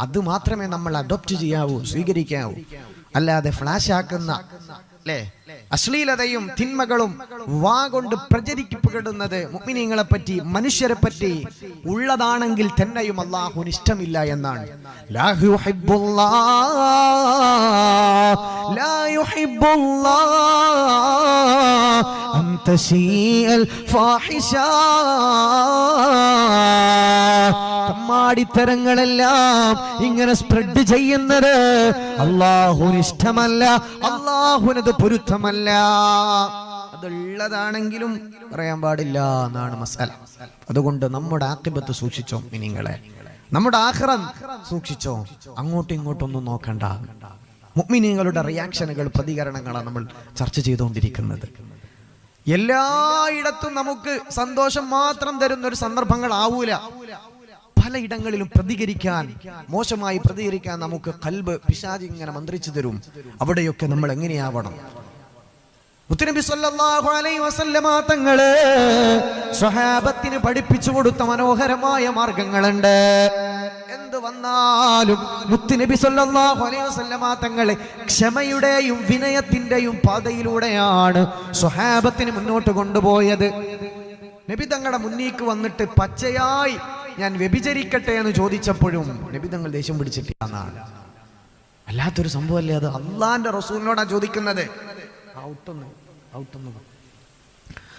അത് മാത്രമേ നമ്മൾ അഡോപ്റ്റ് ചെയ്യാവൂ സ്വീകരിക്കാവൂ. അല്ലാതെ ഫ്ലാഷ് ആക്കുന്ന അശ്ലീലതയും തിന്മകളും വാ കൊണ്ട് പ്രചരിക്കപ്പെടുന്നത് മുഗ്മിനീങ്ങളെ പറ്റി മനുഷ്യരെ പറ്റി ഉള്ളതാണെങ്കിൽ തന്നെയും അള്ളാഹുവിന് ഇഷ്ടമില്ല എന്നാണ്. ലാ യുഹിബ്ബുല്ലാഹ് ഫാഹിഷ തമ്മാടിത്തരങ്ങളെല്ലാം ഇങ്ങനെ സ്പ്രെഡ് ചെയ്യുന്നത് അള്ളാഹുവിന് ഇഷ്ടമല്ല അള്ളാഹുനത് പൊരുത്തമല്ല. അതുള്ളതാണെങ്കിലും പറയാൻ പാടില്ല എന്നാണ് മസാല. അതുകൊണ്ട് നമ്മുടെ ആക്കിബത്ത് സൂക്ഷിച്ചോ മിനിങ്ങളെ. നമ്മുടെ ആഹ്റം സൂക്ഷിച്ചോ. അങ്ങോട്ടും ഇങ്ങോട്ടൊന്നും നോക്കണ്ട. മുഗ്മിനിങ്ങളുടെ റിയാക്ഷനുകൾ പ്രതികരണങ്ങളാണ് നമ്മൾ ചർച്ച ചെയ്തുകൊണ്ടിരിക്കുന്നത്. എല്ലായിടത്തും നമുക്ക് സന്തോഷം മാത്രം തരുന്ന ഒരു സന്ദർഭങ്ങൾ ആവൂല പലയിടങ്ങളിലും പ്രതികരിക്കാൻ മോശമായി പ്രതികരിക്കാൻ നമുക്ക് കൽബ് പിശാജ് ഇങ്ങനെ മന്ത്രിച്ചു തരും. അവിടെയൊക്കെ നമ്മൾ എങ്ങനെയാവണം? മുത്തുനബി സല്ലല്ലാഹു തങ്ങൾ സ്വഹാബത്തിന് പഠിപ്പിച്ചു കൊടുത്ത മനോഹരമായ മാർഗങ്ങളുണ്ട്. എന്ത് വന്നാലും മുത്തുനബി സല്ലല്ലാഹു അലൈഹി വസല്ലമ തങ്ങളെ ക്ഷമയുടെയും വിനയത്തിന്റെയും പാതയിലൂടെയാണ് സ്വഹാബത്തിന് മുന്നോട്ട് കൊണ്ടുപോയത്. നബി തങ്ങളുടെ മുന്നീക്ക് വന്നിട്ട് പച്ചയായി ഞാൻ വ്യഭിചരിക്കട്ടെ എന്ന് ചോദിച്ചപ്പോഴും നബി തങ്ങൾ ദേഷ്യം പിടിച്ചിട്ടില്ല എന്നാണ്. വല്ലാത്തൊരു സംഭവമല്ലേ അത്? അള്ളാന്റെ റസൂലിനോടാ ചോദിക്കുന്നത്. ഔട്ടൊന്ന് ഔട്ടൊന്ന്.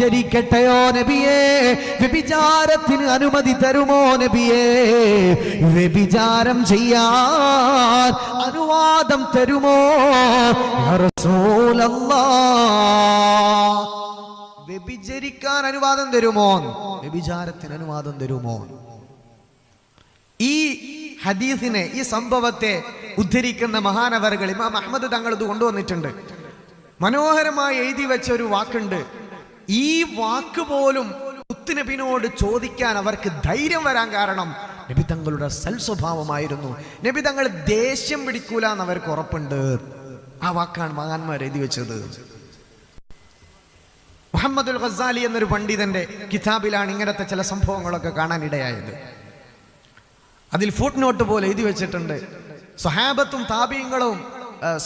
വ്യഭിചരിക്കട്ടെയോ നബിയേ? വ്യഭിചാരത്തിന് അനുമതി തരുമോ നബിയേ? വ്യഭിചാരം ചെയ്യാൻ അനുവാദം തരുമോ. വ്യഭിചരിക്കാൻ അനുവാദം തരുമോ? വ്യഭിചാരത്തിന് അനുവാദം തരുമോ? ഈ ഹദീസിനെ ഈ സംഭവത്തെ ഉദ്ധരിക്കുന്ന മഹാനവറുകൾ ഇമാം അഹമ്മദ് തങ്ങൾ ഇത് കൊണ്ടുവന്നിട്ടുണ്ട്. മനോഹരമായി എഴുതി വെച്ച ഒരു വാക്കുണ്ട്. ഈ വാക്ക് പോലും മുത്തുനബിനോട് ചോദിക്കാൻ അവർക്ക് ധൈര്യം വരാൻ കാരണം നബി തങ്ങളുടെ സൽസ്വഭാവമായിരുന്നു. നബി തങ്ങൾ ദേഷ്യം പിടിക്കൂല എന്ന് അവർക്ക് ഉറപ്പുണ്ട്. ആ വാക്കാണ് മഹാന്മാർ എഴുതി വെച്ചത്. മുഹമ്മദുൽ ഖസാലി എന്നൊരു പണ്ഡിതന്റെ കിതാബിലാണ് ഇങ്ങനത്തെ ചില സംഭവങ്ങളൊക്കെ കാണാൻ ഇടയായത് അതിൽ ഫുട് നോട്ട് പോലെ എഴുതി വെച്ചിട്ടുണ്ട്. സഹാബത്തും താപീയങ്ങളും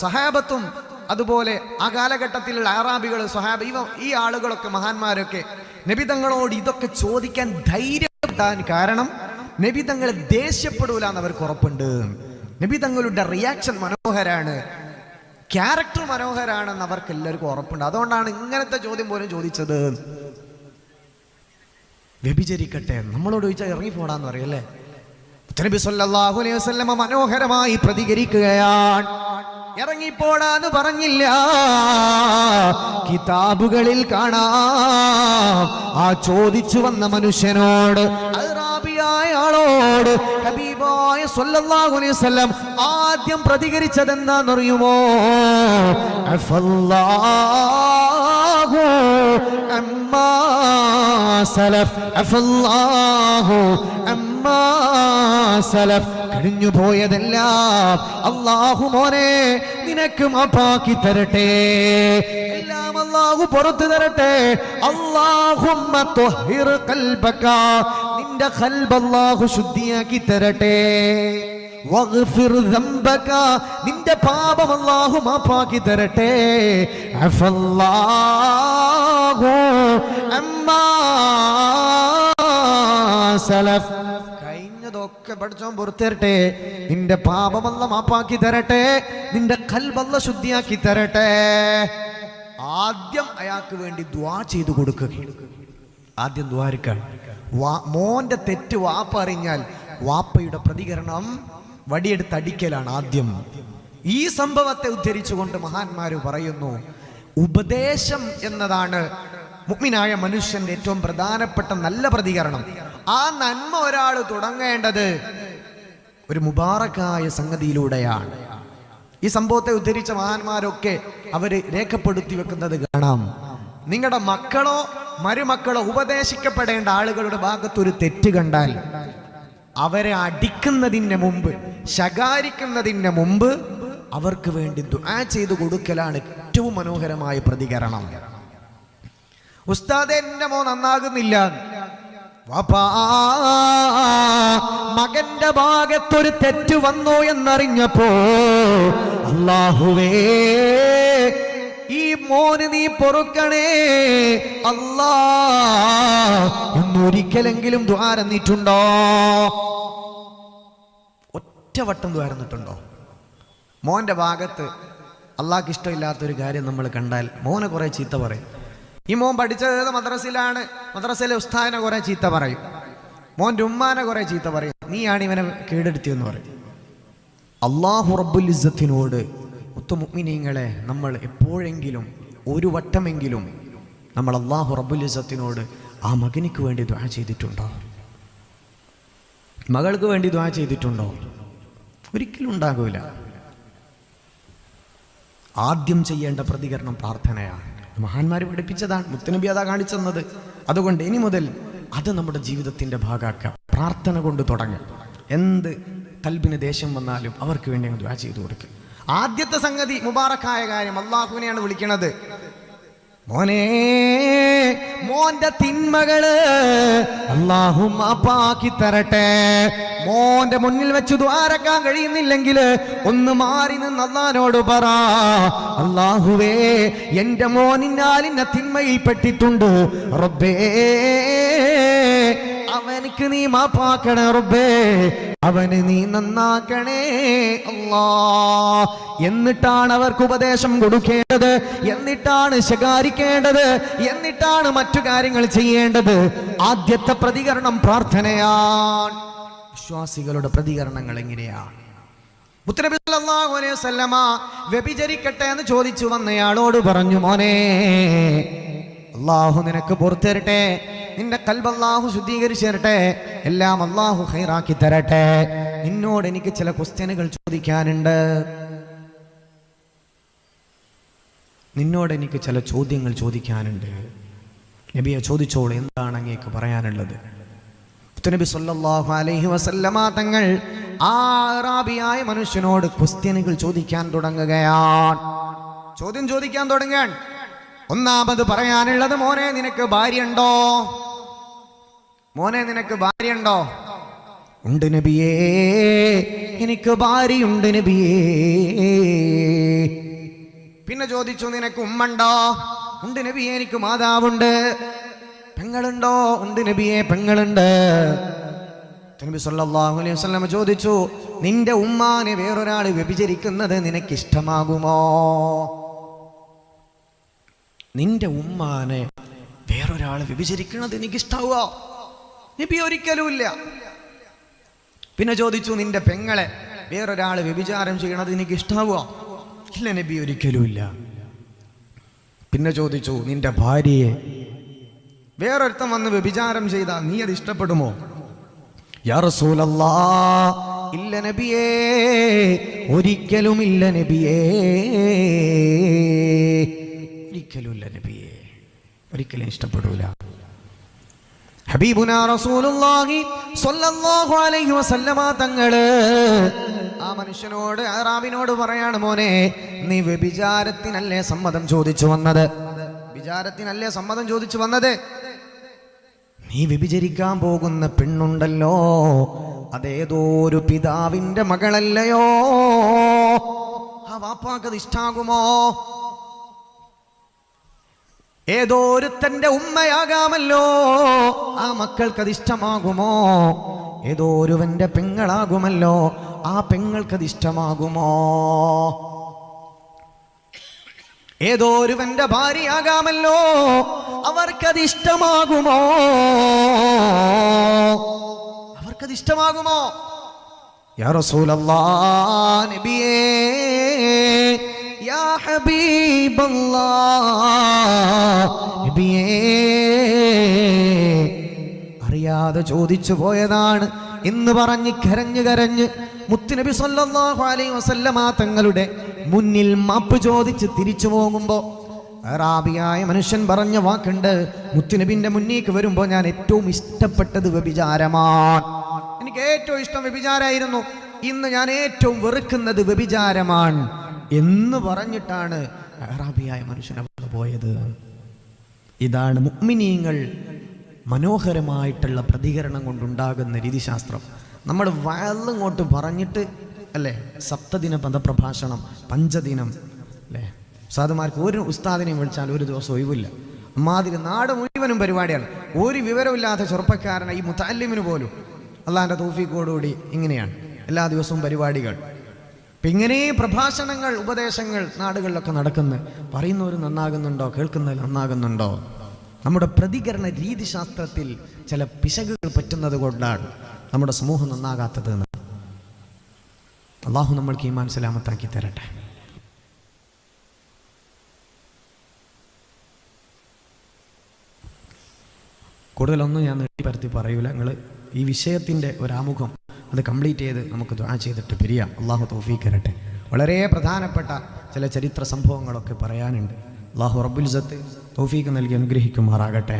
സഹാബത്തും അതുപോലെ ആ കാലഘട്ടത്തിലുള്ള അറാബികൾ സ്വഹാബ് ഇവ ഈ ആളുകളൊക്കെ മഹാന്മാരൊക്കെ നബി തങ്ങളോട് ഇതൊക്കെ ചോദിക്കാൻ ധൈര്യം കിട്ടാൻ കാരണം നബി തങ്ങൾ ദേഷ്യപ്പെടൂല എന്ന് അവർക്ക് ഉറപ്പുണ്ട്. നബി തങ്ങളുടെ റിയാക്ഷൻ മനോഹരാണ്. ക്യാരക്ടർ മനോഹരാണെന്ന് അവർക്ക് എല്ലാവർക്കും ഉറപ്പുണ്ട്. അതുകൊണ്ടാണ് ഇങ്ങനത്തെ ചോദ്യം പോലും ചോദിച്ചത്. വ്യഭിചരിക്കട്ടെ? നമ്മളോട് ചോദിച്ചാൽ ഇറങ്ങിപ്പോടാന്ന് പറയല്ലേ നബി സല്ലല്ലാഹു അലൈഹി വസല്ലമ മനോഹരമായി പ്രതികരിക്കുകയാണ്. ഇറങ്ങിപ്പോടാന്ന് പറഞ്ഞില്ല. കിതാബുകളിൽ കാണാം. ആ ചോദിച്ചു വന്ന മനുഷ്യനോട് ആളോട് ഹബീബായ സല്ലല്ലാഹു അലൈഹി വസല്ലം ആദ്യം പ്രതികരിച്ചത് എന്താണെന്നറിയുമോ അഫല്ലാഹു അമ്മാ സലഫ് അഫല്ലാഹു അമ്മാ സലഫ്. കഴിഞ്ഞു പോയതെല്ലാം അള്ളാഹു മോനെ നിനക്ക് മാപ്പാക്കി തരട്ടെ. എല്ലാം അള്ളാഹു പുറത്തു തരട്ടെ. ഖൽബക നിന്റെ ഖൽബ് അള്ളാഹു ശുദ്ധിയാക്കി തരട്ടെ. നിന്റെ പാപം അള്ളാഹു മാപ്പാക്കി തരട്ടെ. അമ്മാ സലഫ്. കഴിഞ്ഞതൊക്കെ പഠിച്ചോൻ പുറത്തേരട്ടെ. നിന്റെ പാപമല്ല മാപ്പാക്കി തരട്ടെ. നിന്റെ കൽബല്ല ശുദ്ധിയാക്കി തരട്ടെ. ആദ്യം അയാൾക്ക് വേണ്ടി ദ്വാ ചെയ്തു കൊടുക്കുക ആദ്യം ദ്വാരക്കാൻ വാ മോന്റെ തെറ്റ് വാപ്പ അറിഞ്ഞാൽ വാപ്പയുടെ പ്രതികരണം വടിയെടുത്ത് അടിക്കലാണ് ആദ്യം. ഈ സംഭവത്തെ ഉദ്ധരിച്ചുകൊണ്ട് മഹാന്മാര് പറയുന്നു ഉപദേശം എന്നതാണ് മുഗ്മിനായ മനുഷ്യന്റെ ഏറ്റവും പ്രധാനപ്പെട്ട നല്ല പ്രതികരണം. ആ നന്മ ഒരാൾ തുടങ്ങേണ്ടത് ഒരു മുബാറക്കായ സംഗതിയിലൂടെയാണ്. ഈ സംഭവത്തെ ഉദ്ധരിച്ച മഹാന്മാരൊക്കെ അവർ രേഖപ്പെടുത്തി വെക്കുന്നത് കാണാം. നിങ്ങളുടെ മക്കളോ മരുമക്കളോ ഉപദേശിക്കപ്പെടേണ്ട ആളുകളുടെ ഭാഗത്തൊരു തെറ്റ് കണ്ടാൽ അവരെ അടിക്കുന്നതിന് മുമ്പ് ശകാരിക്കുന്നതിന് മുമ്പ് അവർക്ക് വേണ്ടി ദുആ ചെയ്തു കൊടുക്കലാണ് ഏറ്റവും മനോഹരമായ പ്രതികരണം. ഉസ്താദ് എന്റെ മോ നന്നാകുന്നില്ല. മകന്റെ ഭാഗത്തൊരു തെറ്റ് വന്നു എന്നറിഞ്ഞപ്പോ അല്ലാഹുവേ ഈ മോന് നീ പൊറുക്കണേ അല്ലാ എന്നൊരിക്കലെങ്കിലും ദ്വാരന്നിട്ടുണ്ടോ ഒറ്റവട്ടം ദ്വാരന്നിട്ടുണ്ടോ മോന്റെ ഭാഗത്ത് അള്ളാഹ്ക്ക് ഇഷ്ടമില്ലാത്തൊരു കാര്യം നമ്മൾ കണ്ടാൽ മോനെ കുറെ ചീത്ത പറയും. ഈ മോൻ പഠിച്ചത് ഏത് മദ്രസയിലാണ് മദ്രസയിലെ ഉസ്താദിനെ കുറെ ചീത്ത പറയും. മോന്റെ ഉമ്മാനെ കുറെ ചീത്ത പറയും. നീയാണ് ഇവനെ കേടെടുത്തിയെന്ന് പറയും. അള്ളാഹു റബ്ബുൽ ഇസ്സത്തിനോട് മുത്തുമുഗ്മിനീങ്ങളെ നമ്മൾ എപ്പോഴെങ്കിലും ഒരു വട്ടമെങ്കിലും നമ്മൾ അള്ളാഹു റബ്ബുൽ ഇസ്സത്തിനോട് ആ മകനിക്ക് വേണ്ടി ദ്വാ ചെയ്തിട്ടുണ്ടോ? മകൾക്ക് വേണ്ടി ദ്വാ ചെയ്തിട്ടുണ്ടോ? ഒരിക്കലും ഉണ്ടാകൂല. ആദ്യം ചെയ്യേണ്ട പ്രതികരണം പ്രാർത്ഥനയാണ്. മഹാന്മാർ പഠിപ്പിച്ചതാണ് മുത്തനബി അതാ കാണിച്ചെന്നത് അതുകൊണ്ട് ഇനി മുതൽ അത് നമ്മുടെ ജീവിതത്തിന്റെ ഭാഗമാക്കാം. പ്രാർത്ഥന കൊണ്ട് തുടങ്ങുക എന്ത് കൽബിന് ദേഷ്യം വന്നാലും അവർക്ക് വേണ്ടി അങ്ങ് ദ്വാ ചെയ്തു കൊടുക്കുക ആദ്യത്തെ സംഗതി മുബാറക്കായ കാര്യം അള്ളാഹുവിനെയാണ് വിളിക്കണത്. മോനെ മോന്റെ തിന്മകൾ അള്ളാഹു മാപ്പാക്കി തരട്ടെ. മോന്റെ മുന്നിൽ വെച്ച് ദ്വാരക്കാൻ കഴിയുന്നില്ലെങ്കിൽ ഒന്ന് മാറി നിന്ന് അള്ളഹാനോട് പറ. അള്ളാഹുവേ എന്റെ മോനിന്നാലിന്ന തിന്മയിൽ പെട്ടിട്ടുണ്ട്. റബ്ബേ അവനിക്ക് നീ മാപ്പാക്കണേ റബ്ബേ. അവന് നീ നന്നാക്കണേ അല്ലാ. എന്നിട്ടാണ് അവർക്ക് ഉപദേശം കൊടുക്കേണ്ടത്? എന്നിട്ടാണ് ശകാരിക്കേണ്ടത്? എന്നിട്ടാണ് മറ്റു കാര്യങ്ങൾ ചെയ്യേണ്ടത്? ആദ്യത്തെ പ്രതികരണം പ്രാർത്ഥനയാണ്. വിശ്വാസികളുടെ പ്രതികരണങ്ങൾ എങ്ങനെയാണ്? മുത്തനബി അലൈഹി വ്യഭിചരിക്കട്ടെ എന്ന് ചോദിച്ചു വന്നയാളോട് പറഞ്ഞു മോനെ അള്ളാഹു നിനക്ക് പുറത്തരട്ടെ നിന്റെ കൽബ് അള്ളാഹു ശുദ്ധീകരിച്ചു തരട്ടെ. എല്ലാം അള്ളാഹു ഹൈറാക്കി തരട്ടെ. നിന്നോട് എനിക്ക് ചില ക്വസ്റ്റ്യനുകൾ ചോദിക്കാനുണ്ട്. നിന്നോട് എനിക്ക് ചില ചോദ്യങ്ങൾ ചോദിക്കാനുണ്ട്. നബിയെ ചോദിച്ചോളൂ എന്താണ് അങ്ങേക്ക് പറയാനുള്ളത്? നബി സല്ലല്ലാഹു അലൈഹി വസല്ലമ തങ്ങൾ ആറാബിയായ മനുഷ്യനോട് ക്വസ്റ്റ്യനുകൾ ചോദിക്കാൻ തുടങ്ങുകയാണ്. ചോദ്യം ചോദിക്കാൻ തുടങ്ങാൻ ഒന്നാമത് പറയാനുള്ളത് മോനെ നിനക്ക് ഭാര്യയുണ്ടോ? മോനെ നിനക്ക് ഭാര്യയുണ്ടോ? ഉണ്ട് നബിയേ എനിക്ക് ഭാര്യയുണ്ട് നബിയേ. പിന്നെ ചോദിച്ചു നിനക്ക് ഉമ്മണ്ടോ? ഉണ്ട് നബിയെ എനിക്ക് മാതാവുണ്ട്. പെങ്ങളുണ്ടോ? ഉണ്ട് നബിയെ പെങ്ങളുണ്ട്. നബി സല്ലല്ലാഹു അലൈഹി വസല്ലം ചോദിച്ചു നിന്റെ ഉമ്മാനെ വേറൊരാൾ വ്യഭിചരിക്കുന്നത് നിനക്ക് ഇഷ്ടമാകുമോ നിന്റെ ഉമ്മാനെ വേറൊരാൾ വിഭജിക്കണത് എനിക്കിഷ്ടാവുക. നബി ഒരിക്കലും ഇല്ല. പിന്നെ ചോദിച്ചു നിന്റെ പെങ്ങളെ വേറൊരാൾ വ്യഭിചാരം ചെയ്യണത് എനിക്ക് ഇഷ്ടാവോ ഇല്ല നബി ഒരിക്കലുമില്ല പിന്നെ ചോദിച്ചു നിന്റെ ഭാര്യയെ വേറൊരുത്തം വന്ന് വ്യഭിചാരം ചെയ്താൽ നീ അത് ഇഷ്ടപ്പെടുമോ? ഇല്ല നബിയേ. ഒരിക്കലും ഇല്ല നബിയേ. ഒരിക്കലും നബിയെ. ഒരിക്കലും ഇഷ്ടപ്പെടൂല. ഹബീബുന റസൂലുള്ളാഹി സ്വല്ലല്ലാഹു അലൈഹി വസല്ലമ തങ്ങൾ ആ മനുഷ്യനോട് ആറാബിനോട് പറയാണ് മോനെ നീ വ്യഭിചാരത്തിനല്ലേ സമ്മതം ചോദിച്ചു വന്നത്? വിചാരത്തിനല്ലേ സമ്മതം ചോദിച്ചു വന്നത്? നീ വ്യഭിചരിക്കാൻ പോകുന്ന പെണ്ണുണ്ടല്ലോ. അതേതോ ഒരു പിതാവിന്റെ മകളല്ലയോ? ആ വാപ്പാക്കത് ഇഷ്ടാകുമോ? ഏതോ ഒരുത്തന്റെ ഉമ്മയാകാമല്ലോ. ആ മക്കൾക്കത് ഇഷ്ടമാകുമോ ഏതോരുവന്റെ പെങ്ങളാകുമല്ലോ. ആ പെങ്ങൾക്കത് ഇഷ്ടമാകുമോ ഏതോരുവന്റെ ഭാര്യയാകാമല്ലോ. അവർക്കത് ഇഷ്ടമാകുമോ അവർക്കത് ഇഷ്ടമാകുമോ യാ റസൂലല്ലാ നബിയേ ഹബീബല്ലാ അറിയാതെ ചോദിച്ചു പോയതാണ്. എന്ന് പറഞ്ഞ് കരഞ്ഞു കരഞ്ഞ് മുത്തുനബി സല്ലല്ലാഹു അലൈഹി വസല്ലമ തങ്ങളുടെ മുന്നിൽ മാപ്പ് ചോദിച്ച് തിരിച്ചു പോകുമ്പോൾ അറാബിയായ മനുഷ്യൻ പറഞ്ഞ വാക്കുണ്ട് മുത്തുനബിന്റെ മുന്നേക്ക് വരുമ്പോൾ ഞാൻ ഏറ്റവും ഇഷ്ടപ്പെട്ടത് വ്യഭിചാരമാണ്. എനിക്ക് ഏറ്റവും ഇഷ്ടം വ്യഭിചാരമായിരുന്നു. ഇന്ന് ഞാൻ ഏറ്റവും വെറുക്കുന്നത് വ്യഭിചാരമാണ്. എന്ന് പറഞ്ഞിട്ടാണ് അറാബിയായ മനുഷ്യൻ അവിടെ പോയത്. ഇതാണ് മുക്മിനീങ്ങൾ മനോഹരമായിട്ടുള്ള പ്രതികരണം കൊണ്ടുണ്ടാകുന്ന രീതിശാസ്ത്രം. നമ്മൾ വയലിങ്ങോട്ട് പറഞ്ഞിട്ട് അല്ലേ സപ്തദിന പദപ്രഭാഷണം പഞ്ചദിനം അല്ലേ? ഉസ്താദുമാർക്ക് ഒരു ഉസ്താദിനെയും വിളിച്ചാൽ ഒരു ദിവസം ഒഴിവില്ല. അമ്മാതിരി നാട് മുഴുവനും പരിപാടിയാണ്. ഒരു വിവരമില്ലാത്ത ചെറുപ്പക്കാരനെ ഈ മുത്താലിമിന് പോലും അള്ളാഹിന്റെ തോഫിക്കോടുകൂടി ഇങ്ങനെയാണ്. എല്ലാ ദിവസവും പരിപാടികൾ. അപ്പം ഇങ്ങനെ പ്രഭാഷണങ്ങൾ ഉപദേശങ്ങൾ നാടുകളിലൊക്കെ നടക്കുന്നു. പറയുന്നവർ നന്നാകുന്നുണ്ടോ? കേൾക്കുന്നവർ നന്നാകുന്നുണ്ടോ? നമ്മുടെ പ്രതികരണ രീതിശാസ്ത്രത്തിൽ ചില പിശകുകൾ പറ്റുന്നത് കൊണ്ടാണ് നമ്മുടെ സമൂഹം നന്നാകാത്തത് എന്ന് അള്ളാഹു നമ്മൾക്ക് ഈ മനസ്സിലാമത്താക്കി തരട്ടെ. കൂടുതലൊന്നും ഞാൻ നീട്ടിപ്പരത്തി പറയൂല. നിങ്ങൾ ഈ വിഷയത്തിന്റെ ഒരാമുഖം അത് കംപ്ലീറ്റ് ചെയ്ത് നമുക്ക് ദ്വാ ചെയ്തിട്ട് പിരിയാം. അള്ളാഹു തോഫീക്കരട്ടെ വളരെ പ്രധാനപ്പെട്ട ചില ചരിത്ര സംഭവങ്ങളൊക്കെ പറയാനുണ്ട്. അള്ളാഹു റബ്ബുൽസത്ത് തോഫീക്ക് നൽകി അനുഗ്രഹിക്കുമാറാകട്ടെ.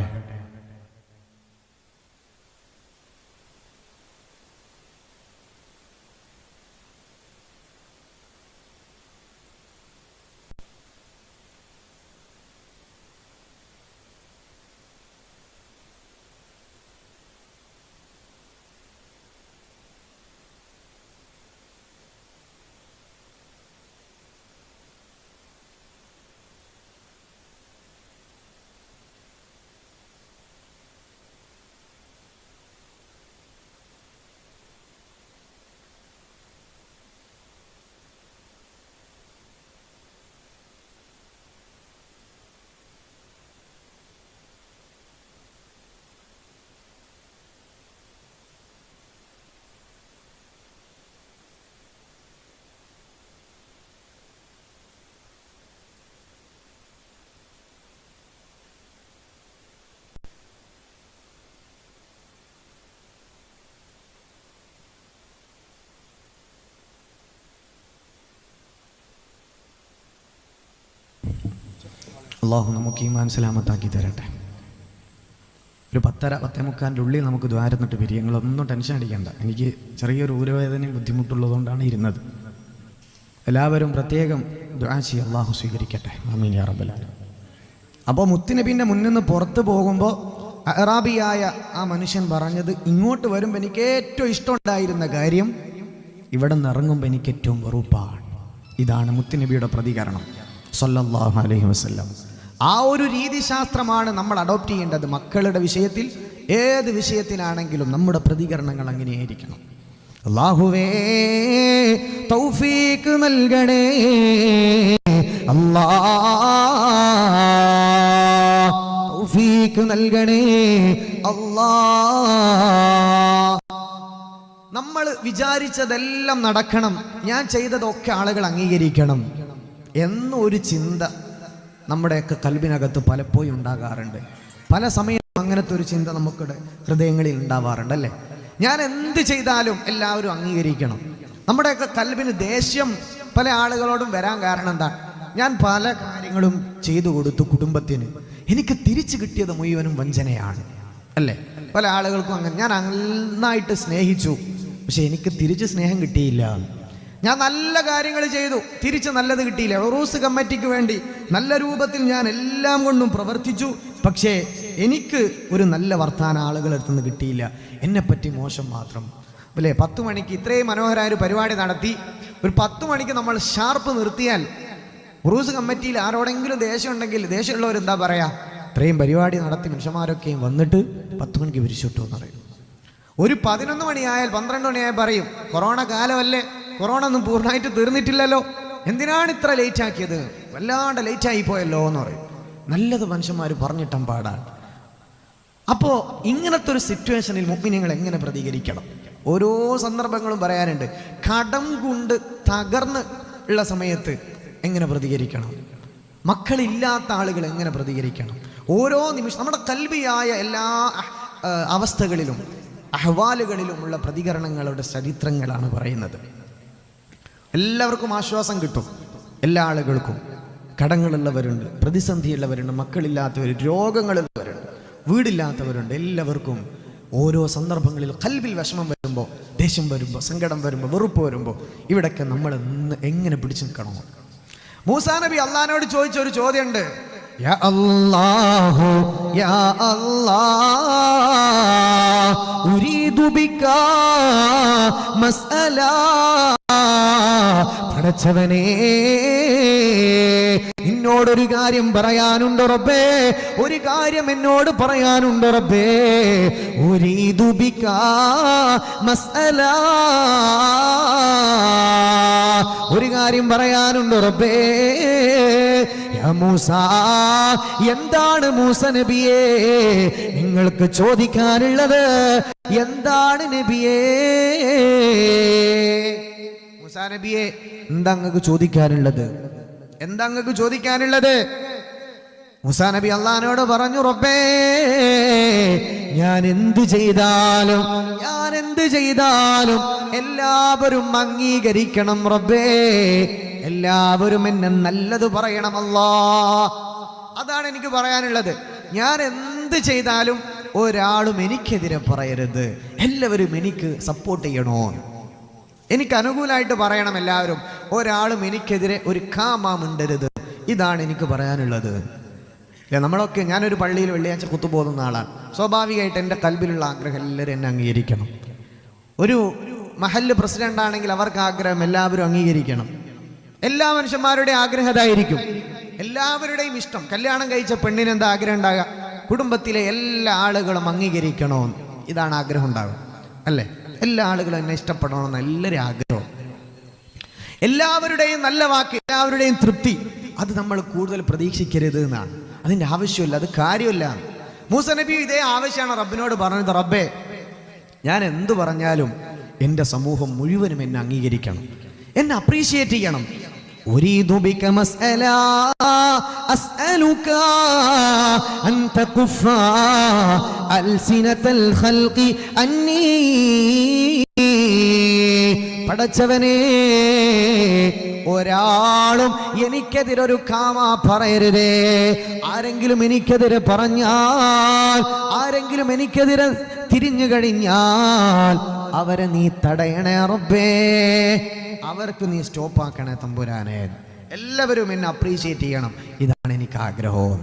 അള്ളാഹു നമുക്ക് ഈ സലാമത്താക്കി തരട്ടെ. ഒരു പത്തര പത്തേ മുക്കാലിന്റെ ഉള്ളിൽ നമുക്ക് ദ്വാരന്നിട്ട് പിരിയും നിങ്ങളൊന്നും ടെൻഷൻ അടിക്കണ്ട. എനിക്ക് ചെറിയൊരു ഊരവേദനയും ബുദ്ധിമുട്ടുള്ളതുകൊണ്ടാണ് ഇരുന്നത്. എല്ലാവരും പ്രത്യേകം ദ്വാശി അള്ളാഹു സ്വീകരിക്കട്ടെ. അമീൻ യാ റബ്ബലാലും അപ്പോൾ മുത്തുനബീന്റെ മുന്നിൽ നിന്ന് പുറത്ത് പോകുമ്പോൾ അറാബിയായ ആ മനുഷ്യൻ പറഞ്ഞത് ഇങ്ങോട്ട് വരുമ്പോൾ എനിക്ക് ഏറ്റവും ഇഷ്ടമുണ്ടായിരുന്ന കാര്യം ഇവിടെ നിന്ന് ഇറങ്ങുമ്പോൾ എനിക്ക് ഏറ്റവും വെറുപ്പാണ്. ഇതാണ് മുത്തുനബിയുടെ പ്രതികരണം. സല്ലല്ലാഹു അലൈഹി വസല്ലം. ആ ഒരു രീതിശാസ്ത്രമാണ് നമ്മൾ അഡോപ്റ്റ് ചെയ്യേണ്ടത്. മക്കളുടെ വിഷയത്തിൽ ഏത് വിഷയത്തിലാണെങ്കിലും നമ്മുടെ പ്രതികരണങ്ങൾ അങ്ങനെയായിരിക്കണം. അള്ളാഹുവേ തൗഫീക്ക് നൽകണേ. അല്ലാ തൗഫീക്ക് നൽകണേ. അല്ലാ. നമ്മൾ വിചാരിച്ചതെല്ലാം നടക്കണം. ഞാൻ ചെയ്തതൊക്കെ ആളുകൾ അംഗീകരിക്കണം എന്നൊരു ചിന്ത നമ്മുടെയൊക്കെ കൽബിനകത്ത് പലപ്പോഴും ഉണ്ടാകാറുണ്ട്. പല സമയത്തും അങ്ങനത്തെ ഒരു ചിന്ത നമുക്കിടെ ഹൃദയങ്ങളിൽ ഉണ്ടാവാറുണ്ട് അല്ലേ? ഞാൻ എന്ത് ചെയ്താലും എല്ലാവരും അംഗീകരിക്കണം. നമ്മുടെയൊക്കെ കൽബിന് ദേഷ്യം പല ആളുകളോടും വരാൻ കാരണം എന്താ? ഞാൻ പല കാര്യങ്ങളും ചെയ്തു കൊടുത്തു കുടുംബത്തിന്. എനിക്ക് തിരിച്ചു കിട്ടിയത് മുഴുവനും വഞ്ചനയാണ് അല്ലേ? പല ആളുകൾക്കും അങ്ങനെ. ഞാൻ നന്നായിട്ട് സ്നേഹിച്ചു. പക്ഷെ എനിക്ക് തിരിച്ച് സ്നേഹം കിട്ടിയില്ല. ഞാൻ നല്ല കാര്യങ്ങൾ ചെയ്തു. തിരിച്ച് നല്ലത് കിട്ടിയില്ല. റൂസ് കമ്മിറ്റിക്ക് വേണ്ടി നല്ല രൂപത്തിൽ ഞാൻ എല്ലാം കൊണ്ടും പ്രവർത്തിച്ചു. പക്ഷേ എനിക്ക് ഒരു നല്ല വർത്താന ആളുകളുടെ അടുത്തുനിന്ന് കിട്ടിയില്ല. എന്നെപ്പറ്റി മോശം മാത്രം. അല്ലേ? പത്ത് മണിക്ക് ഇത്രയും മനോഹരമായ ഒരു പരിപാടി നടത്തി. ഒരു പത്ത് മണിക്ക് നമ്മൾ ഷാർപ്പ് നിർത്തിയാൽ ഉറൂസ് കമ്മിറ്റിയിൽ ആരോടെങ്കിലും ദേഷ്യം ഉണ്ടെങ്കിൽ ദേഷ്യമുള്ളവർ എന്താ പറയാ? ഇത്രയും പരിപാടി നടത്തി മനുഷ്യന്മാരൊക്കെയും വന്നിട്ട് പത്ത് മണിക്ക് പിരിച്ചിട്ടു എന്ന് പറയും. ഒരു പതിനൊന്ന് മണിയായാൽ പന്ത്രണ്ട് മണിയായാൽ പറയും. കൊറോണ കാലമല്ലേ? കൊറോണ ഒന്നും പൂർണമായിട്ട് തീർന്നിട്ടില്ലല്ലോ. എന്തിനാണ് ഇത്ര ലേറ്റ് ആക്കിയത്? വല്ലാണ്ട് ലേറ്റ് ആയി പോയല്ലോ എന്ന് പറയും. നല്ലത് മനുഷ്യന്മാർ പറഞ്ഞിട്ടും പാടാണ് അപ്പോ ഇങ്ങനത്തെ ഒരു സിറ്റുവേഷനിൽ മുഗ്മിനിങ്ങൾ എങ്ങനെ പ്രതികരിക്കണം? ഓരോ സന്ദർഭങ്ങളും പറയാനുണ്ട്. കടം കൊണ്ട് തകർന്ന് ഉള്ള സമയത്ത് എങ്ങനെ പ്രതികരിക്കണം? മക്കളില്ലാത്ത ആളുകൾ എങ്ങനെ പ്രതികരിക്കണം? ഓരോ നിമിഷം നമ്മുടെ കൽവിയായ എല്ലാ അവസ്ഥകളിലും അഹ്വാലുകളിലുമുള്ള പ്രതികരണങ്ങളുടെ ചരിത്രങ്ങളാണ് പറയുന്നത്. എല്ലാവർക്കും ആശ്വാസം കിട്ടും. എല്ലാ ആളുകൾക്കും. കടങ്ങളുള്ളവരുണ്ട് പ്രതിസന്ധിയുള്ളവരുണ്ട് മക്കളില്ലാത്തവർ രോഗങ്ങളുള്ളവരുണ്ട് വീടില്ലാത്തവരുണ്ട് എല്ലാവർക്കും ഓരോ സന്ദർഭങ്ങളിൽ കൽവിൽ വിഷമം വരുമ്പോൾ ദേഷ്യം വരുമ്പോൾ സങ്കടം വരുമ്പോൾ വെറുപ്പ് വരുമ്പോൾ ഇവിടെയൊക്കെ നമ്മൾ എങ്ങനെ പിടിച്ചു നിൽക്കണമോ മൂസാ നബി അള്ളഹാനോട് ചോദിച്ച ഒരു ചോദ്യമുണ്ട്. യാ الله يا الله أريد بك مسألة പടച്ചവനേ എന്നോടൊരു കാര്യം പറയാനുണ്ട് റബ്ബേ? ഒരു കാര്യം എന്നോട് പറയാനുണ്ട് റബ്ബേ? ഒരു ദുബിക്ക മസല ഒരു കാര്യം പറയാനുണ്ട് റബ്ബേ? മൂസ എന്താണ് മൂസ നബിയേ? നിങ്ങൾക്ക് ചോദിക്കാനുള്ളത് എന്താണ് നബിയേ? മൂസ നബിയെ എന്താ അങ്ങക്ക് ചോദിക്കാനുള്ളത്? എന്താ അങ്ങക്ക് ചോദിക്കാനുള്ളത്? മുസാ നബി അള്ളഹാനോട് പറഞ്ഞു റബ്ബേ ഞാൻ എന്ത് ചെയ്താലും ഞാൻ എന്ത് ചെയ്താലും എല്ലാവരും അംഗീകരിക്കണം റബ്ബേ. എല്ലാവരും എന്നെ നല്ലത് പറയണമല്ലോ അതാണ് എനിക്ക് പറയാനുള്ളത്. ഞാൻ എന്ത് ചെയ്താലും ഒരാളും എനിക്കെതിരെ പറയരുത്. എല്ലാവരും എനിക്ക് സപ്പോർട്ട് ചെയ്യണോ എനിക്ക് അനുകൂലമായിട്ട് പറയണം എല്ലാവരും. ഒരാളും എനിക്കെതിരെ ഒരു കാമാമുണ്ടരുത്. ഇതാണ് എനിക്ക് പറയാനുള്ളത്. നമ്മളൊക്കെ ഞാനൊരു പള്ളിയിൽ വെള്ളിയാഴ്ച കുത്തുപോകുന്ന ആളാണ്. സ്വാഭാവികമായിട്ട് എന്റെ കൽബിലുള്ള ആഗ്രഹം എല്ലാവരും എന്നെ അംഗീകരിക്കണം. ഒരു മഹല്ല് പ്രസിഡന്റ് ആണെങ്കിൽ അവർക്ക് ആഗ്രഹം എല്ലാവരും അംഗീകരിക്കണം. എല്ലാ മനുഷ്യന്മാരുടെയും ആഗ്രഹം അതായിരിക്കും. എല്ലാവരുടെയും ഇഷ്ടം. കല്യാണം കഴിച്ച പെണ്ണിന് എന്താ ആഗ്രഹം ഉണ്ടാകുക കുടുംബത്തിലെ എല്ലാ ആളുകളും അംഗീകരിക്കണമെന്ന്. ഇതാണ് ആഗ്രഹം ഉണ്ടാകുക അല്ലേ? എല്ലാ ആളുകളും എന്നെ ഇഷ്ടപ്പെടണമെന്ന് എല്ലാവരും ആഗ്രഹം. എല്ലാവരുടെയും നല്ല വാക്ക് എല്ലാവരുടെയും തൃപ്തി അത് നമ്മൾ കൂടുതൽ പ്രതീക്ഷിക്കരുത് എന്നാണ്. അതിൻ്റെ ആവശ്യമില്ല അത് കാര്യമില്ല മൂസ നബി ഇതേ ആവശ്യമാണ് റബ്ബിനോട് പറഞ്ഞത് റബ്ബേ ഞാൻ എന്ത് പറഞ്ഞാലും എൻ്റെ സമൂഹം മുഴുവനും എന്നെ അംഗീകരിക്കണം എന്നെ അപ്രീഷിയേറ്റ് ചെയ്യണം أريد بك مسألة أسألك أن تكف ألسنة الخلق أني പടച്ചവനെ ഒരാളും എനിക്കെതിരൊരു കാമ പറയരുതേ. ആരെങ്കിലും എനിക്കെതിരെ പറഞ്ഞാൽ ആരെങ്കിലും എനിക്കെതിരെ തിരിഞ്ഞു കഴിഞ്ഞാൽ അവരെ നീ തടയണേ റബ്ബേ. അവർക്ക് നീ സ്റ്റോപ്പ് ആക്കണേ തമ്പുരാനെ. എല്ലാവരും എന്നെ അപ്രീഷിയേറ്റ് ചെയ്യണം. ഇതാണ് എനിക്ക് ആഗ്രഹവും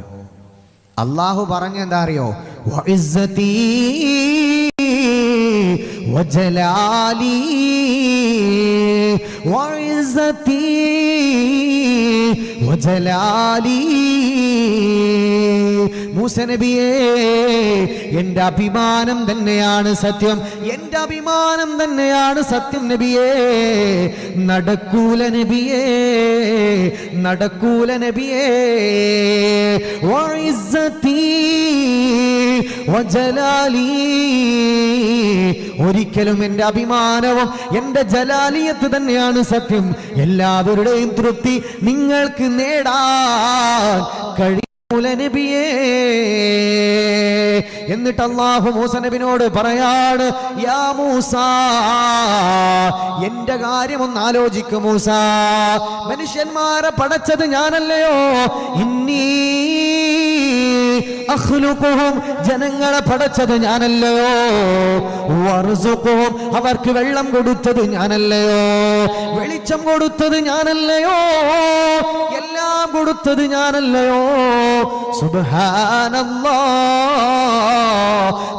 അള്ളാഹു പറഞ്ഞെന്താ അറിയോ? وجلالي വജലാലി മൂസ നബിയേ എന്റെ അഭിമാനം തന്നെയാണ് സത്യം. എന്റെ അഭിമാനം തന്നെയാണ് സത്യം നബിയേ. നടക്കൂല നബിയേ നടക്കൂല നബിയേ. ഒരിക്കലും എന്റെ അഭിമാനവും എന്റെ ജലാലിയത്ത് തന്നെയാണ് സത്യം. എല്ലാവരുടെയും തൃപ്തി നിങ്ങൾക്ക് നേടാൻ കഴിയൂല എന്നിട്ട് അള്ളാഹു മൂസ നബിനോട് പറയാണ് യാ മൂസ എന്റെ കാര്യം ഒന്ന് ആലോചിക്കും മൂസ. മനുഷ്യന്മാരെ പടച്ചത് ഞാനല്ലയോ? ഇന്നീ അഖ്ലുഖുഹും ജനങ്ങളെ പടച്ചത് ഞാനല്ലയോ? വർസുഖുഹും അവർക്ക് വെള്ളം കൊടുത്തത് ഞാനല്ലയോ? വെളിച്ചം കൊടുത്തത് ഞാനല്ലയോ? എല്ലാം കൊടുത്തത് ഞാനല്ലയോ? സുബ്ഹാനല്ലാ.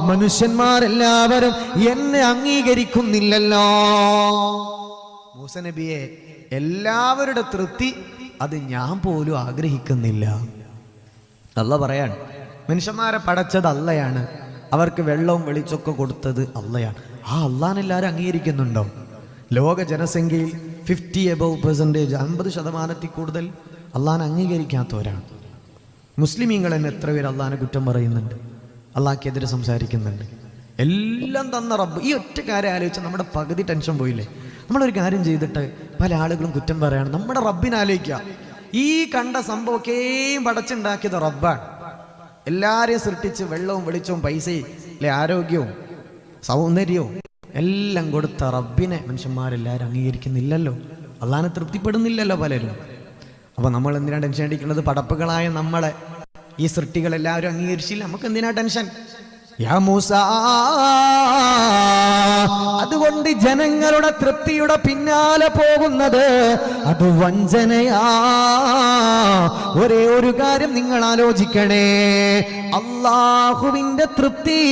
മനുഷ്യന്മാരെല്ലാവരും എന്നെ അംഗീകരിക്കുന്നില്ലല്ലോ. മൂസ നബിയെ എല്ലാവരുടെ തൃപ്തി അത് ഞാൻ പോലും ആഗ്രഹിക്കുന്നില്ല. അല്ല പറയാണ് മനുഷ്യന്മാരെ പടച്ചത് അല്ലയാണ്. അവർക്ക് വെള്ളവും വെളിച്ചൊക്കെ കൊടുത്തത് അല്ലയാണ്. ആ അള്ളാൻ എല്ലാവരും അംഗീകരിക്കുന്നുണ്ടോ? ലോക ജനസംഖ്യയിൽ ഫിഫ്റ്റി എബവ് പെർസെന്റേജ് അൻപത് ശതമാനത്തിൽ കൂടുതൽ അള്ളാൻ അംഗീകരിക്കാത്തവരാണ്. മുസ്ലിമീങ്ങൾ തന്നെ എത്ര പേര് അള്ളാഹാനെ കുറ്റം പറയുന്നുണ്ട്? അള്ളാഹ്ക്കെതിരെ സംസാരിക്കുന്നുണ്ട്. എല്ലാം തന്ന റബ്ബ്. ഈ ഒറ്റ കാര്യം ആലോചിച്ച് നമ്മുടെ പകുതി ടെൻഷൻ പോയില്ലേ? നമ്മളൊരു കാര്യം ചെയ്തിട്ട് പല ആളുകളും കുറ്റം പറയാണ്. നമ്മുടെ റബ്ബിനെ ആലോചിക്കുക ഈ കണ്ട സംഭവമൊക്കെയും പടച്ചുണ്ടാക്കിയത് റബ്ബാണ്. എല്ലാവരെയും സൃഷ്ടിച്ച് വെള്ളവും വെളിച്ചവും പൈസയും അല്ലെ ആരോഗ്യവും സൗന്ദര്യവും എല്ലാം കൊടുത്ത റബ്ബിനെ മനുഷ്യന്മാരെല്ലാവരും അംഗീകരിക്കുന്നില്ലല്ലോ. അള്ളാഹാനെ തൃപ്തിപ്പെടുന്നില്ലല്ലോ പലരും. അപ്പോൾ നമ്മൾ എന്തിനാ ടെൻഷൻ അടിക്കുന്നത്? പടപ്പുകളായ നമ്മളെ. ഈ സൃഷ്ടികളെല്ലാവരും അംഗീകരിച്ചില്ല. നമുക്ക് എന്തിനാ ടെൻഷൻ അതുകൊണ്ട് ജനങ്ങളുടെ തൃപ്തിയുടെ പിന്നാലെ പോകുന്നത് അത് വഞ്ചനയാ. ഒരേ ഒരു കാര്യം നിങ്ങൾ ആലോചിക്കണേ. അള്ളാഹുവിന്റെ തൃപ്തി.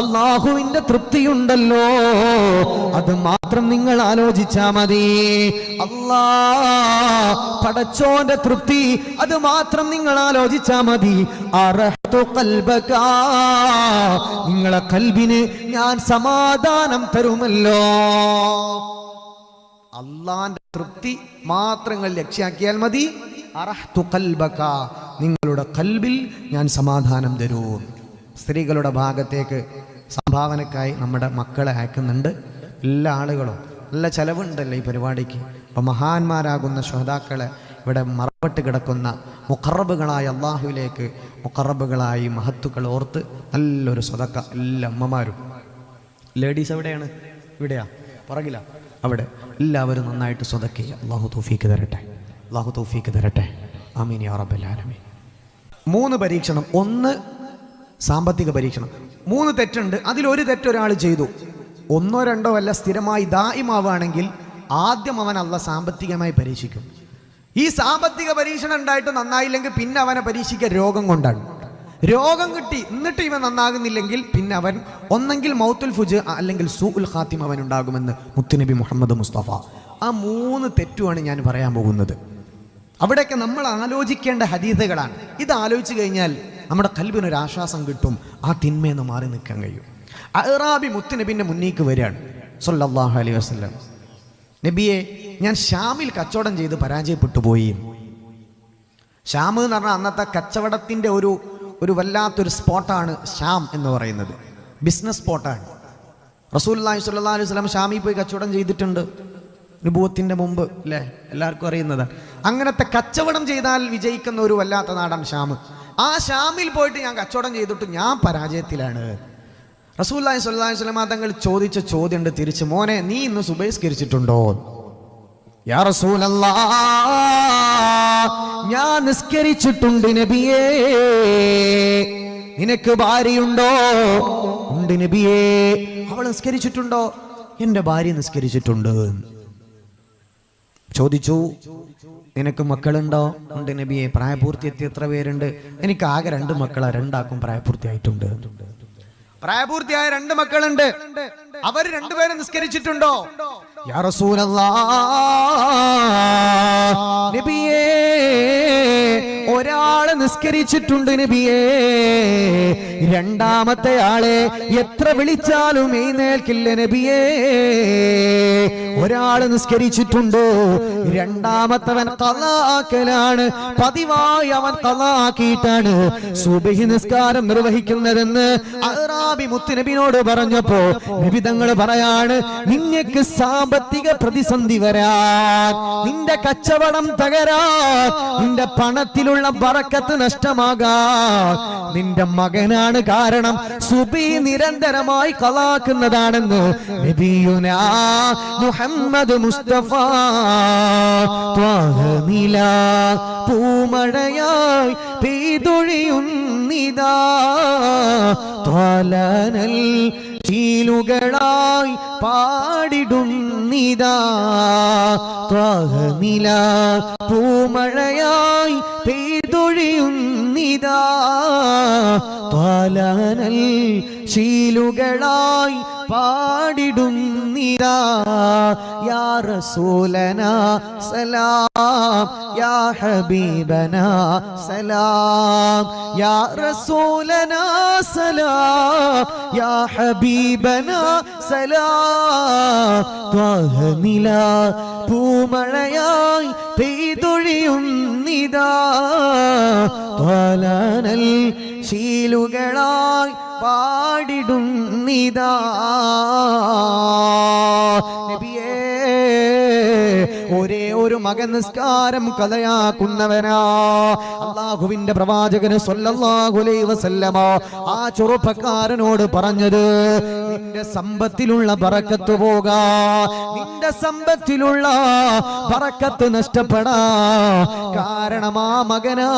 അള്ളാഹുവിന്റെ തൃപ്തിയുണ്ടല്ലോ. അത് മാത്രം നിങ്ങൾ ആലോചിച്ചാ മതി. അള്ളാ പടച്ചോന്റെ തൃപ്തി അത് മാത്രം നിങ്ങൾ ആലോചിച്ചാ മതി. നിങ്ങളെ കൽബിന് ഞാൻ സമാധാനം തരുമല്ലോ. അള്ളാന്റെ തൃപ്തി മാത്രങ്ങൾ ലക്ഷ്യാക്കിയാൽ മതി. അറഹ്തു. നിങ്ങളുടെ കൽബിൽ ഞാൻ സമാധാനം തരൂ. സ്ത്രീകളുടെ ഭാഗത്തേക്ക് സംഭാവനക്കായി നമ്മുടെ മക്കളെ അയക്കുന്നുണ്ട്. എല്ലാ ആളുകളും നല്ല ചെലവുണ്ടല്ലോ ഈ പരിപാടിക്ക്. അപ്പോൾ മഹാന്മാരാകുന്ന ശ്രോതാക്കളെ ഇവിടെ മറപ്പെട്ട് കിടക്കുന്ന മുഖറബുകളായ അള്ളാഹുവിലേക്ക് മുഖറബുകളായി മഹത്തുക്കൾ ഓർത്ത് നല്ലൊരു സ്വതക്ക എല്ലാ അമ്മമാരും. ലേഡീസ് എവിടെയാണ്? ഇവിടെയാ? പുറകില? അവിടെ. എല്ലാവരും നന്നായിട്ട് സ്വതക്കി. അള്ളാഹു തൗഫീക്ക് തരട്ടെ. അള്ളാഹു തൗഫീക്ക് തരട്ടെ. ആമീൻ യാ റബ്ബൽ ആലമീൻ. മൂന്ന് പരീക്ഷണം. ഒന്ന് സാമ്പത്തിക പരീക്ഷണം. മൂന്ന് തെറ്റുണ്ട്. അതിലൊരു തെറ്റൊരാൾ ചെയ്തു. ഒന്നോ രണ്ടോ അല്ല സ്ഥിരമായി ദായിമാവുകയാണെങ്കിൽ ആദ്യം അവൻ അല്ല സാമ്പത്തികമായി പരീക്ഷിക്കും. ഈ സാമ്പത്തിക പരീക്ഷണം ഉണ്ടായിട്ട് നന്നായില്ലെങ്കിൽ പിന്നെ അവനെ പരീക്ഷിക്കുക രോഗം കൊണ്ടാണ്. രോഗം കിട്ടി എന്നിട്ട് ഇവൻ നന്നാകുന്നില്ലെങ്കിൽ പിന്നെ അവൻ ഒന്നെങ്കിൽ മൗത്തുൽ ഫുജ് അല്ലെങ്കിൽ സു ഉൽ ഖാത്തിം അവൻ ഉണ്ടാകുമെന്ന് മുത്തുനബി മുഹമ്മദ് മുസ്തഫ. ആ മൂന്ന് തെറ്റുമാണ് ഞാൻ പറയാൻ പോകുന്നത്. അവിടെയൊക്കെ നമ്മൾ ആലോചിക്കേണ്ട ഹദീതകളാണ് ഇത് ആലോചിച്ച് കഴിഞ്ഞാൽ നമ്മുടെ കൽബിനൊരു ആശ്വാസം കിട്ടും. ആ തിന്മയെന്ന് മാറി നിൽക്കാൻ കഴിയും. അറാബി മുത്തുനബിന്റെ മുന്നേക്ക് വരികയാണ്. സൊല്ലാഹു അലൈഹി വസ്ലം നബിയെ ഞാൻ ഷാമിൽ കച്ചവടം ചെയ്ത് പരാജയപ്പെട്ടു പോയി. ഷാം എന്ന് പറഞ്ഞാൽ അന്നത്തെ കച്ചവടത്തിന്റെ ഒരു ഒരു വല്ലാത്തൊരു സ്പോട്ടാണ് ഷാം എന്ന് പറയുന്നത്. ബിസിനസ് സ്പോട്ടാണ്. റസൂല്ലാഹി സ്വല്ലല്ലാഹു അലൈഹി വസല്ലം ഷാമിൽ പോയി കച്ചവടം ചെയ്തിട്ടുണ്ട്. നുബൂവത്തിന്റെ മുമ്പ് അല്ലേ? എല്ലാവർക്കും അറിയുന്നതാണ്. അങ്ങനത്തെ കച്ചവടം ചെയ്താൽ വിജയിക്കുന്ന ഒരു വല്ലാത്ത നാടാണ് ഷാം. ആ ഷാമിൽ പോയിട്ട് ഞാൻ കച്ചവടം ചെയ്തിട്ട് ഞാൻ പരാജയത്തിലാണ്. റസൂല്ലായി സ്വല്ലല്ലാഹു അലൈഹി വസല്ലം തങ്ങൾ ചോദിച്ച ചോദ്യമുണ്ട് തിരിച്ച് മോനെ നീ ഇന്ന് സുബഹിസ്കരിച്ചിട്ടുണ്ടോ യാ ഞാൻ നിസ്കരിച്ചിട്ടുണ്ട് നബിയേ. നിനക്ക് ഭാര്യയുണ്ടോ? ഉണ്ട് നബിയേ. അവൾ നിസ്കരിച്ചിട്ടുണ്ടോ? എന്റെ ഭാര്യ നിസ്കരിച്ചിട്ടുണ്ട്. ചോദിച്ചു നിനക്ക് മക്കളുണ്ടോ? ഉണ്ട് നബിയെ പ്രായപൂർത്തി എത്തി എത്ര പേരുണ്ട്? എനിക്ക് ആകെ രണ്ട് മക്കളാ രണ്ടാക്കും പ്രായപൂർത്തിയായിട്ടുണ്ട്. പ്രായപൂർത്തിയായ രണ്ട് മക്കളുണ്ട്. അവർ രണ്ടുപേരും നിസ്കരിച്ചിട്ടുണ്ടോ? നബിയേ ഒരാൾ നിസ്കരിച്ചിട്ടുണ്ട് നബിയേ. രണ്ടാമത്തെ ആളെ എത്ര വിളിച്ചാലും ഈ എഴുന്നേൽക്കില്ല നബിയേ. ഒരാൾ നിസ്കരിച്ചിട്ടുണ്ട്? രണ്ടാമത്തവൻ തലാക്കലാണ് പതിവായി അവൻ തലാക്കിയിട്ടാണ് സുബഹി നിസ്കാരം നിർവഹിക്കുന്നതെന്ന് അറാബി മുത്തുനബിനോട് പറഞ്ഞപ്പോ നബി തങ്ങൾ പറയാണ് നിങ്ങക്ക് സാമ്പത്തിക പ്രതിസന്ധി വരാൻ നിന്റെ കച്ചവടം തകരാൻ നിന്റെ പണത്തിലുള്ള ബറക്കത്ത് നഷ്ടമാകാ. നിന്റെ മകനാണ് കാരണം സുബി നിരന്തരമായി കളാക്കുന്നതാണെന്ന് മുഹമ്മദ് മുസ്തഫ. ത്വാഹ നില പൂമഴയായി പെയ്തൊഴിയുന്നിതാ. ത്വാലനൽ ശീലുകളായി പാടിടുന്നിതാ. ത്വാഹ നില പൂമഴയായി പെയ്തൊഴിയുന്നിതാ. ത്വാലനൽ ശീലുകളായി പാടിടുന്നിരാ യാ റസൂലന സലാം. യാ ഹബീബന സലാം. യാ റസൂലന സലാം. യാ ഹബീബന സലാം. ത്വഹനില പൂമഴയായി പെയ്തൊഴിയുന്നിതാ ത്വലനൽ ശീലുകളായി പാടിടുന്നിതാ. നബിയേ ഒരേ ഒരു മകൻ നിസ്കാരം കഥയാക്കുന്നവനാ അള്ളാഹുവിന്റെ പ്രവാചകന് സ്വല്ലല്ലാഹു അലൈഹി വസല്ലമ ആ ചെറുപ്പക്കാരനോട് പറഞ്ഞത് നിന്റെ സമ്പത്തിലുള്ള പറക്കത്ത് പോകാ. നിന്റെ സമ്പത്തിലുള്ള പറക്കത്ത് നഷ്ടപ്പെടാ. കാരണം ആ മകനാ